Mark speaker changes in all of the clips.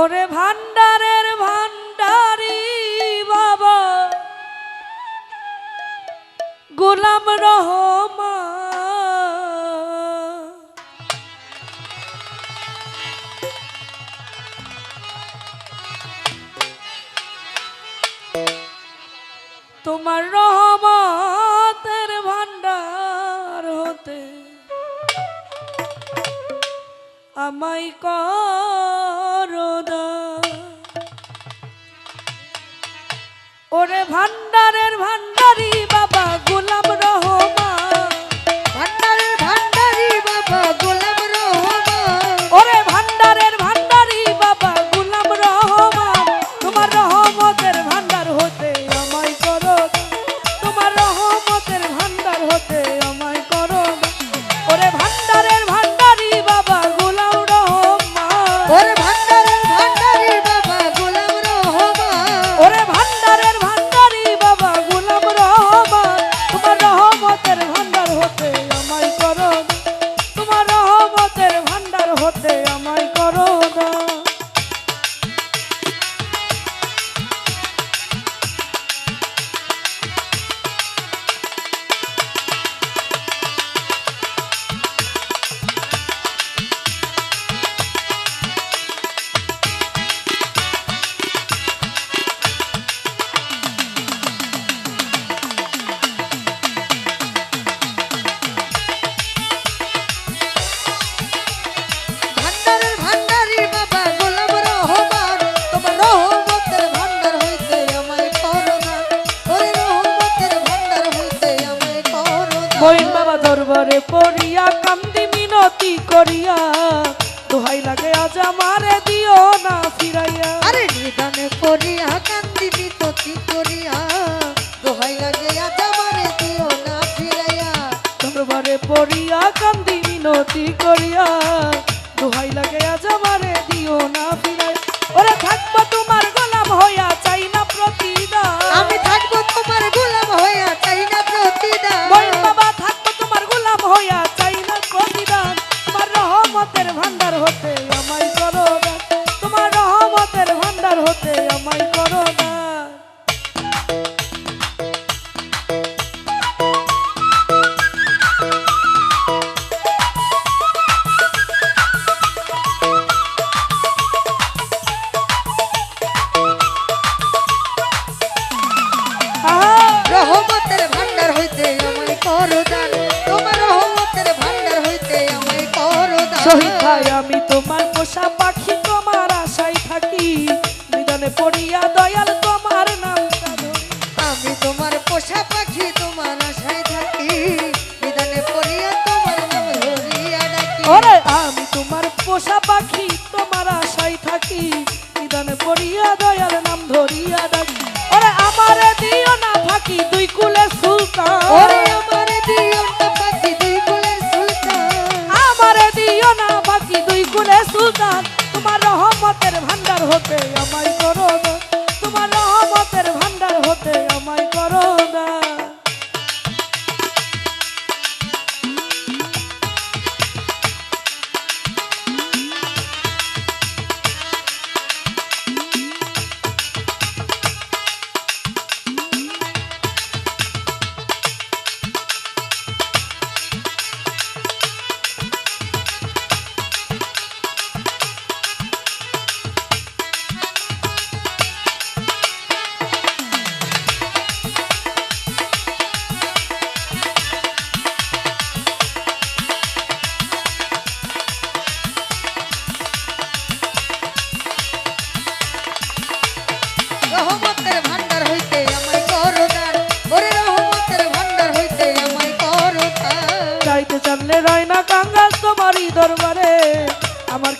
Speaker 1: ওরে ভান্ডারের ভান্ডারি বাবা। গোলাম রহমা তোমার রহমতের আমায় করদা ওরে ভান্ডারের ভান্ডারি বাবা
Speaker 2: বাবা
Speaker 1: দরবারে পড়িয়া কান্দি মিনতি করিয়া। দোহাই লাগে আজ আমারে দিও না ফিরাইয়া।
Speaker 2: আরে নিদানে করিয়া কান্দি মিততি করিয়া। দোহাই লাগে আজ আমারে দিও না ফিরাইয়া।
Speaker 1: দরবারে পড়িয়া কান্দি মিনতি করিয়া। দোহাই লাগে আজ আমারে দিও না ফিরাই ওরে থাকব তোমার আশায় থাকি নিদান করিয়া দয়াল
Speaker 2: নাম ধরিয়া ডাকি।
Speaker 1: ওরে আমারে দিও না থাকি দুই কুলে সুলতান।
Speaker 2: ওরে আমার দিও না থাকি দুই কুলে সুলতান।
Speaker 1: আমারে দিও না বাকি দুই কুলে সুলতান। তোমার রহমতের ভান্ডার হতে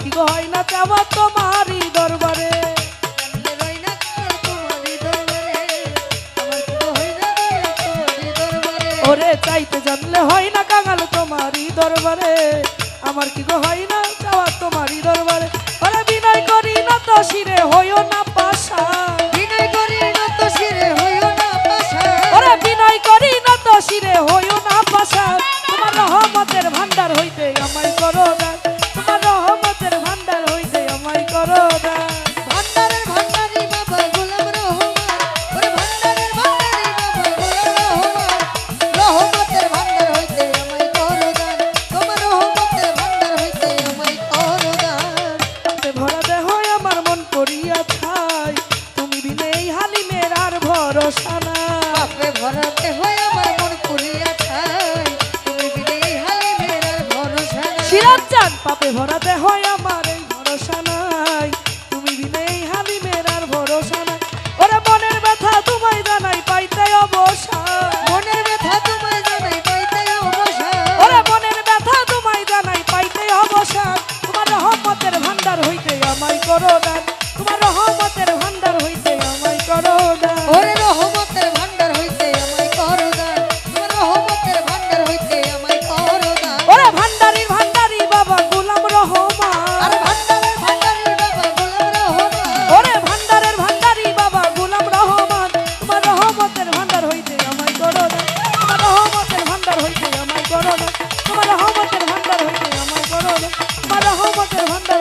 Speaker 1: কি হয় না চাওয়া তোমারই দরবারে? ওরে চাইতে জানলে হয় না কাঙাল তোমারই দরবারে। আমার কি গো হয় না চাওয়া তোমারই দরবারে? ওরে বিনয় করি না তো শিরে, হইও না পাশা দেহ আমার এই ভরসা নাই। তুমি দিনেই হালিমের আর ভরসা নাই। ওরে মনের ব্যথা তোমায় জানাই পাইতে অবসা
Speaker 2: মনের ব্যথা তোমায় জানাই পাইতে অবসা
Speaker 1: ওরে মনের ব্যথা তোমায় জানাই পাইতে অবসা তোমার রহমতের ভান্ডার হইতে আমায় করো দান। লোকের ভান্ডার